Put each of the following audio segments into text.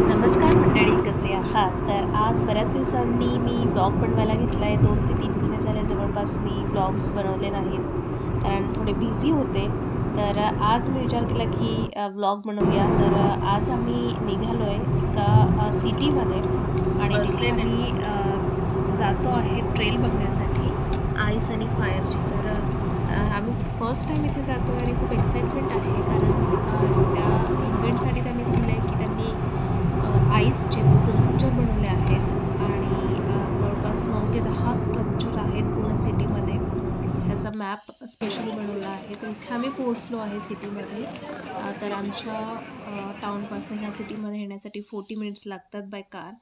नमस्कार मंडळी कसे आहात? तर आज बऱ्याच दिवसांनी मी ब्लॉग बनवायला घेतला आहे दोन ते तीन महिने झाले जवळपास मी ब्लॉग्स बनवले नाहीत कारण थोडे बिझी होते. तर आज मी विचार केला की ब्लॉग बनवूया. तर आज आम्ही निघालो आहे एका सिटीमध्ये आणि तिथे अ, जातो आहे ट्रेल बघण्यासाठी आईस आणि फायरची. तर आम्ही फर्स्ट टाईम इथे जातो आणि खूप एक्साइटमेंट आहे कारण त्या इव्हेंटसाठी त्यांनी दिलं आहे की त्यांनी आईसचे स्कल्पचर बनवले आहेत आणि जवळपास नऊ ते दहा स्कल्पचर आहेत पूर्ण सिटीमध्ये. त्याचा मॅप स्पेशली बनवला आहे. तर इथे आम्ही पोहोचलो आहे सिटीमध्ये. तर आमच्या टाऊनपासून ह्या सिटीमध्ये येण्यासाठी फोर्टी मिनिट्स लागतात बाय कार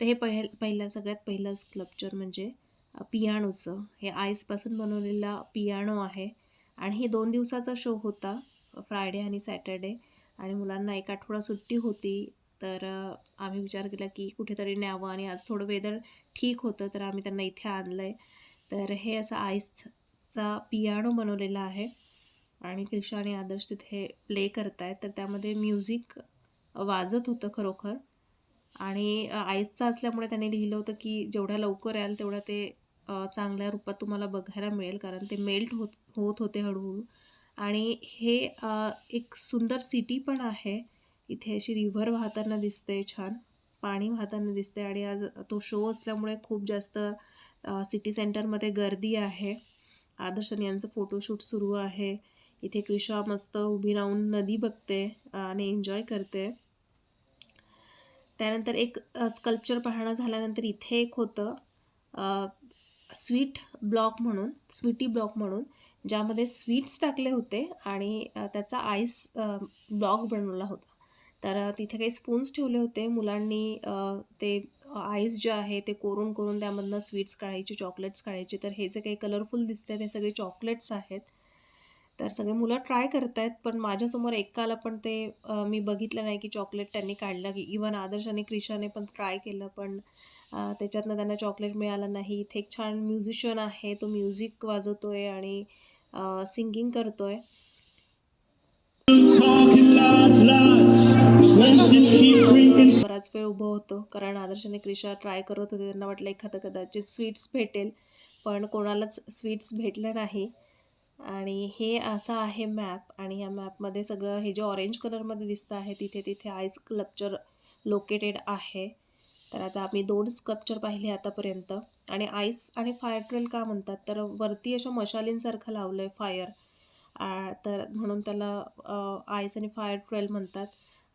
तर हे पहिल पहिल्या सगळ्यात पहिलं स्कल्पचर म्हणजे पियाणोचं पियानोचं हे आईसपासून बनवलेला पियानो आहे. आणि हे दोन दिवसाचा शो होता फ्रायडे आणि सॅटर्डे आणि मुलांना एक आठवडा सुट्टी होती. तर आम्ही विचार केला की कुठेतरी न्यावं आणि आज थोडं वेदर ठीक होतं तर आम्ही त्यांना इथे आणलं आहे तर हे असं आईसचा पियानो बनवलेला आहे आणि क्रिशा आणि आदर्श तिथे प्ले करत आहेत तर त्यामध्ये म्युझिक वाजत होतं खरोखर आणि आईसचं आईसचा असल्यामुळे त्यांनी लिहिलं होतं की जेवढ्या लवकर याल तेवढ्या ते चांगल्या रूपात तुम्हाला बघायला मिळेल कारण ते मेल्ट होत होत होते हळूहळू. आणि हे एक सुंदर सिटी पण आहे इथे अशी रिव्हर वाहताना दिसते छान पाणी वाहताना दिसते आणि आज तो शो असल्यामुळे खूप जास्त सिटी सेंटरमध्ये गर्दी आहे. आदर्शन यांचं फोटोशूट सुरू आहे. इथे क्रिशा मस्त उभी राहून नदी बघते आणि एन्जॉय करते. त्यानंतर एक स्कल्पचर पाहणं झाल्यानंतर इथे एक होतं स्वीट ब्लॉक म्हणून स्वीटी ब्लॉक म्हणून ज्यामध्ये स्वीट्स टाकले होते आणि त्याचा आईस ब्लॉक बनवला होता. तर तिथे काही स्पून्स ठेवले होते. मुलांनी ते आईस जे आहे ते कोरून कोरून त्यामधनं स्वीट्स काढायचे चॉकलेट्स काढायचे. तर हे जे काही कलरफुल दिसते ते सगळे चॉकलेट्स आहेत. तर सगळे मुलं ट्राय करत आहेत पण माझ्यासमोर एकाला पण ते मी बघितलं नाही की चॉकलेट त्यांनी काढलं की इवन आदर्श आणि क्रिशाने पण ट्राय केलं पण त्याच्यातनं त्यांना चॉकलेट मिळालं नाही. इथे एक छान म्युझिशियन आहे तो म्युझिक वाजवतो आहे आणि सिंगिंग करतो आहे बराच वेळ उभं होतो कारण आदर्श क्रिशा ट्राय करत होते. त्यांना वाटलं एखादं कदाचित स्वीट्स भेटेल पण कोणालाच स्वीट्स भेटलं नाही. आणि हे असा आहे मॅप आणि या मॅपमध्ये सगळं हे जे ऑरेंज कलरमध्ये दिसतं आहे तिथे तिथे आईस स्कल्पचर लोकेटेड आहे. तर आता आम्ही दोन स्कल्पचर पाहिले आतापर्यंत. आणि आईस आणि फायर ट्रेल का म्हणतात? तर वरती अशा मशालींसारखं लावलं आहे फायर तर म्हणून त्याला आईस आणि फायर ट्रेल म्हणतात.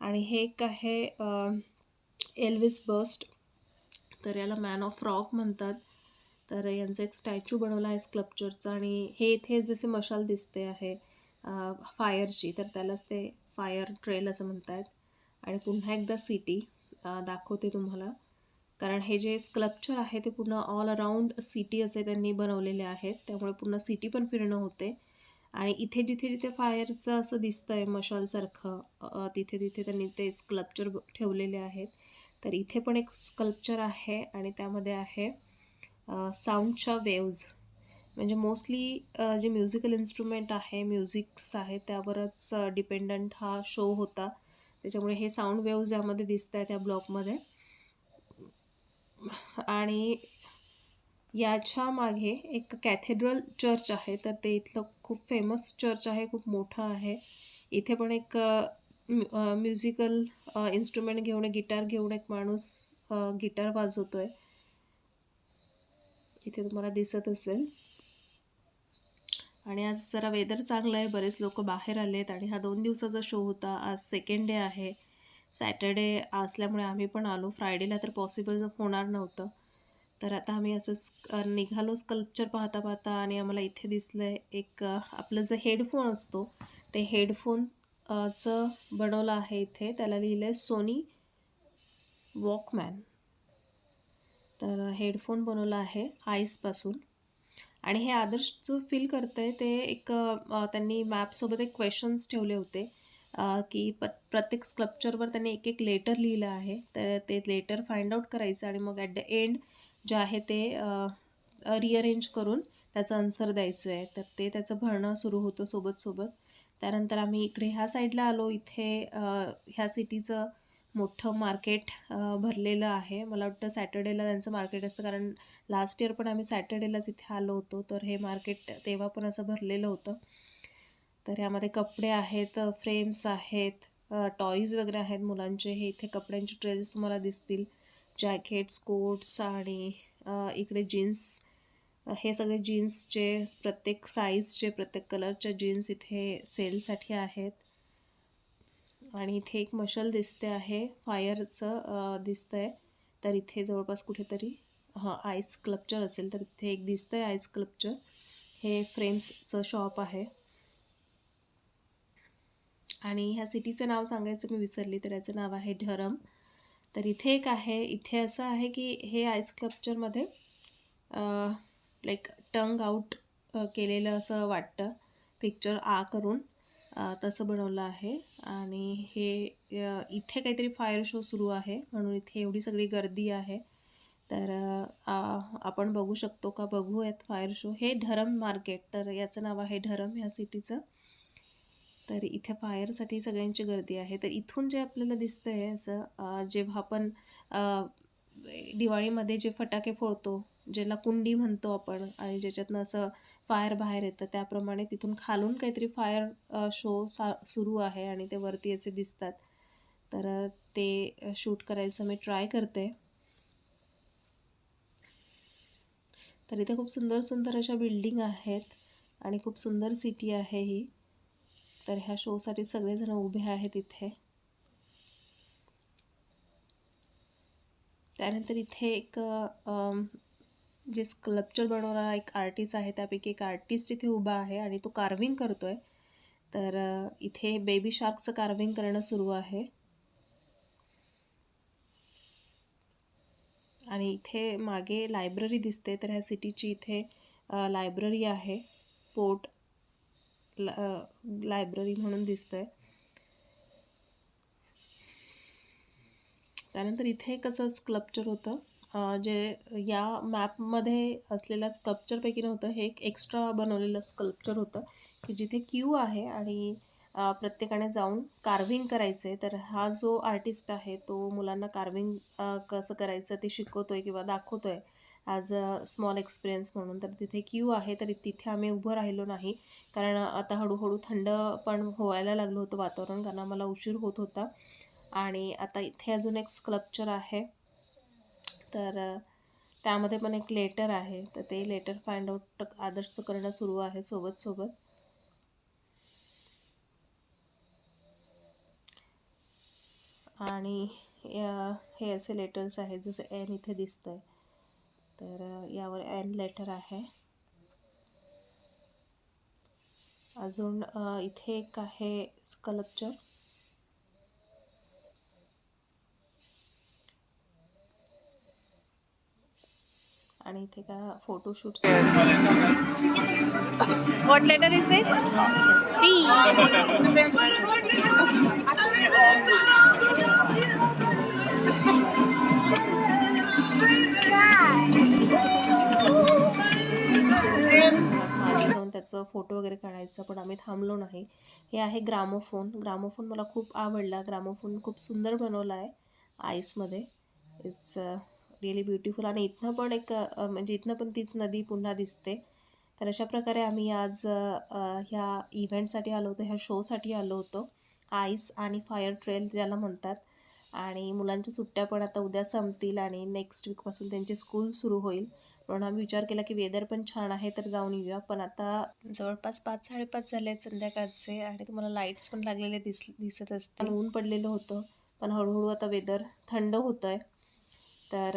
आणि हे एक आहे एल्विस बस्ट तर याला मॅन ऑफ रॉक म्हणतात. तर यांचं एक स्टॅच्यू बनवला आहे स्कल्पचरचा आणि हे इथे जसे मशाल दिसते आहे फायरची तर त्यालाच ते फायर ट्रेल असं म्हणतात. आणि पुन्हा एकदा सिटी दाखवते तुम्हाला. कारण हे जे स्कल्पचर आहे ते पूर्ण ऑल अराउंड सिटी असे त्यांनी बनवलेले आहेत. त्यामुळे पूर्ण सिटी पण फिरणं होते. आणि इथे जिथे जिथे फायरचं असं दिसतं आहे मशालसारखं तिथे तिथे त्यांनी ते स्कल्पचर ठेवलेले आहेत. तर इथे पण एक स्कल्पचर आहे आणि त्यामध्ये आहे साऊंडच्या वेव्ज. म्हणजे मोस्टली जे म्युझिकल इन्स्ट्रुमेंट आहे म्युझिक्स आहे त्यावरच डिपेंडंट हा शो होता. त्याच्यामुळे हे साऊंड वेव्ज यामध्ये दिसत आहेत त्या ब्लॉकमध्ये. आणि याच्या मागे एक कॅथेड्रल चर्च आहे. तर ते इथलं खूप फेमस चर्च आहे खूप मोठं आहे. इथे पण एक म्युझिकल इन्स्ट्रुमेंट घेऊन गिटार घेऊन एक माणूस गिटार वाजवतो आहे इथे तुम्हाला दिसत असेल. आणि आज जरा वेदर चांगलं आहे. बरेच लोक बाहेर आलेत आणि हा दोन दिवसाचा शो होता. आज सेकंड डे आहे. सॅटर्डे असल्यामुळे आम्ही पण आलो. फ्रायडेला तर पॉसिबल होणार नव्हतं. तर आता आम्ही असंच निघालो स्कल्पचर पाहता पाहता आणि आम्हाला इथे दिसलं आहे एक आपलं जे हेडफोन असतो ते हेडफोन चं बनवलं आहे इथे. त्याला लिहिलं आहे सोनी वॉकमॅन तर हेडफोन बनवला आहे आईसपासून आणि हे आदर्श जो फील करतं आहे ते एक त्यांनी मॅपसोबत एक क्वेश्चन्स ठेवले होते की प प्रत्येक स्कल्पचरवर त्यांनी एक एक लेटर लिहिलं आहे. तर ते लेटर फाइंड आउट करायचं आणि मग ॲट द एंड जे आहे ते रिअरेंज करून त्याचं आन्सर द्यायचं आहे. तर ते त्याचं भरणं सुरू होतं सोबत सोबत. त्यानंतर आम्ही इकडे ह्या साईडला आलो. इथे ह्या सिटीचं मोठं मार्केट भरलेलं आहे. मला वाटतं सॅटर्डेला त्यांचं मार्केट असतं. कारण लास्ट इयर पण आम्ही सॅटर्डेलाच इथे आलो होतो. तर हे मार्केट तेव्हा पण असं भरलेलं होतं. तर यामध्ये कपडे आहेत फ्रेम्स आहेत टॉईज वगैरे आहेत मुलांचे. हे इथे कपड्यांचे ड्रेसेस तुम्हाला दिसतील. जॅकेट्स कोट्स आणि इकडे जीन्स हे सगळे जीन्सचे प्रत्येक साईजचे प्रत्येक कलरच्या जीन्स इथे सेलसाठी आहेत. आणि इथे एक मशल दिसते आहे फायरचं दिसतंय. तर इथे जवळपास कुठेतरी हां आईस क्लबचर असेल तर इथे एक दिसतं आहे आईस क्लबचर हे फ्रेम्सचं शॉप आहे. आणि ह्या सिटीचं नाव सांगायचं मी विसरली तर याचं नाव आहे धरम. तर इथे एक आहे इथे असं आहे की हे आईस स्कल्पचरमध्ये लाईक टंग आऊट केलेलं असं वाटतं. पिक्चर आ करून तसं बनवलं आहे. आणि हे इथे काहीतरी फायर शो सुरू आहे. म्हणून इथे एवढी सगळी गर्दी आहे. तर आपण बघू शकतो का? बघूयात फायर शो हे धरम मार्केट तर याचं नाव आहे धरम ह्या सिटीचं तर इथे फायरसाठी सगळ्यांची गर्दी आहे. तर इथून जे आपल्याला दिसतं आहे असं जेव्हा आपण दिवाळीमध्ये जे फटाके फोडतो ज्याला कुंडी म्हणतो आपण आणि ज्याच्यातनं असं फायर बाहेर येतं त्याप्रमाणे तिथून खालून काहीतरी फायर शो सा सुरू आहे आणि ते वरती याचे दिसतात. तर ते शूट करायचं मी ट्राय करते. तर इथे खूप सुंदर सुंदर अशा बिल्डिंग आहेत आणि खूप सुंदर सिटी आहे ही. तर ह्या शोसाठी सगळेजण उभे आहेत इथे. त्यानंतर इथे एक जे स्कल्पचर बनवणारा एक आर्टिस्ट आहे त्यापैकी एक आर्टिस्ट इथे उभा आहे आणि तो कार्विंग करतो आहे तर इथे बेबी शार्कचं कार्विंग करणं सुरू आहे. आणि इथे मागे लायब्ररी दिसते तर ह्या सिटीची इथे लायब्ररी आहे. पोर्ट लायब्ररी म्हणून दिसतंय. त्यानंतर इथे एक असं स्कल्पचर होतं. जे या मॅपमध्ये असलेल्या स्कल्पचरपैकी नव्हतं हे एक एक्स्ट्रा बनवलेलं स्कल्पचर होतं की जिथे क्यू आहे आणि प्रत्येकाने जाऊन कार्विंग करायचं. आहे तर हा जो आर्टिस्ट आहे तो मुलांना कार्विंग कसं करायचं ते शिकवतो आहे किंवा दाखवतो आहे ॲज अ स्मॉल एक्सपिरियन्स म्हणून. तर तिथे क्यू आहे तर तिथे आम्ही उभं राहिलो नाही. कारण आता हळूहळू थंड पण व्हायला लागलं होतं वातावरण कारण आम्हाला उशीर होत होता. आणि आता इथे अजून एक स्कल्पचर आहे. तर त्यामध्ये पण एक लेटर आहे. तर ते लेटर फाइंड आउट आदर्शचं करणं सुरू आहे सोबत सोबत. आणि हे असे लेटर्स आहेत जसं एन इथे दिसतं आहे तर यावर एन लेटर आहे अजून इथे एक आहे स्कल्पचर आणि इथे का photoshoot letter is it? P. त्याचं फोटो वगैरे काढायचं पण आम्ही थांबलो नाही. हे आहे ग्रामोफोन. ग्रामोफोन मला खूप आवडला. ग्रामोफोन खूप सुंदर बनवला आहे आईसमध्ये. इट्स रिअली ब्युटिफुल आणि इथनं पण एक म्हणजे इथनं पण तीच नदी पुन्हा दिसते. तर अशा प्रकारे आम्ही आज ह्या इव्हेंटसाठी आलो होतो ह्या शोसाठी आलो होतो. आईस आणि फायर ट्रेल ज्याला म्हणतात. आणि मुलांच्या सुट्ट्या पण आता उद्या संपतील आणि नेक्स्ट वीकपासून त्यांची स्कूल सुरू होईल. म्हणून आम्ही विचार केला की वेदर पण छान आहे तर जाऊन येऊया. पण आता जवळपास पाच साडेपाच झाले आहेत संध्याकाळचे आणि तुम्हाला लाईट्स पण लागलेले दिस दिसत असतील. ऊन पडलेलं होतं पण हळूहळू आता वेदर थंड होतं आहे तर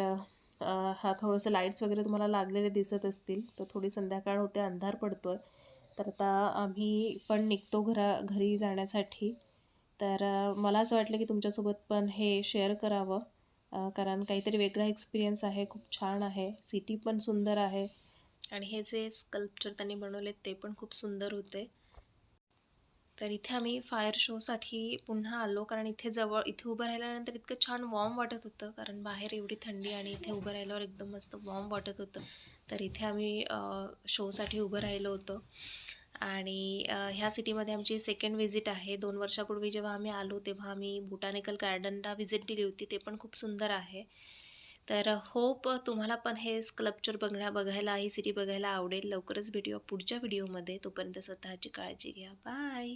हा थोडंसं लाईट्स वगैरे तुम्हाला लागलेले दिसत असतील तर थोडी संध्याकाळ होते अंधार पडतो आहे तर आता आम्ही पण निघतो घरा घरी जाण्यासाठी. तर मला असं वाटलं की तुमच्यासोबत पण हे शेअर करावं. कारण काहीतरी वेगळा एक्सपिरियन्स आहे खूप छान आहे. सिटी पण सुंदर आहे. आणि हे जे स्कल्पचर त्यांनी बनवले ते पण खूप सुंदर होते. तर इथे आम्ही फायर शोसाठी पुन्हा आलो कारण इथे जवळ इथे उभं राहिल्यानंतर इतकं छान वॉर्म वाटत होतं. कारण बाहेर एवढी थंडी आणि इथे उभं राहिल्यावर एकदम मस्त वॉर्म वाटत होतं. तर इथे आम्ही शोसाठी उभं राहिलो होतो. आणि ह्या सिटीमध्ये आमची सेकंड व्हिजिट आहे. दोन वर्षापूर्वी जेव्हा आम्ही आलो तेव्हा आम्ही बुटानिकल गार्डनला व्हिजिट दिली होती. ते पण खूप सुंदर आहे. तर होप तुम्हाला पण हे स्कल्पचर बघण्या बघायला ही सिटी बघायला आवडेल. लवकरच भेटूया पुढच्या व्हिडिओमध्ये तोपर्यंत स्वतःची काळजी घ्या. बाय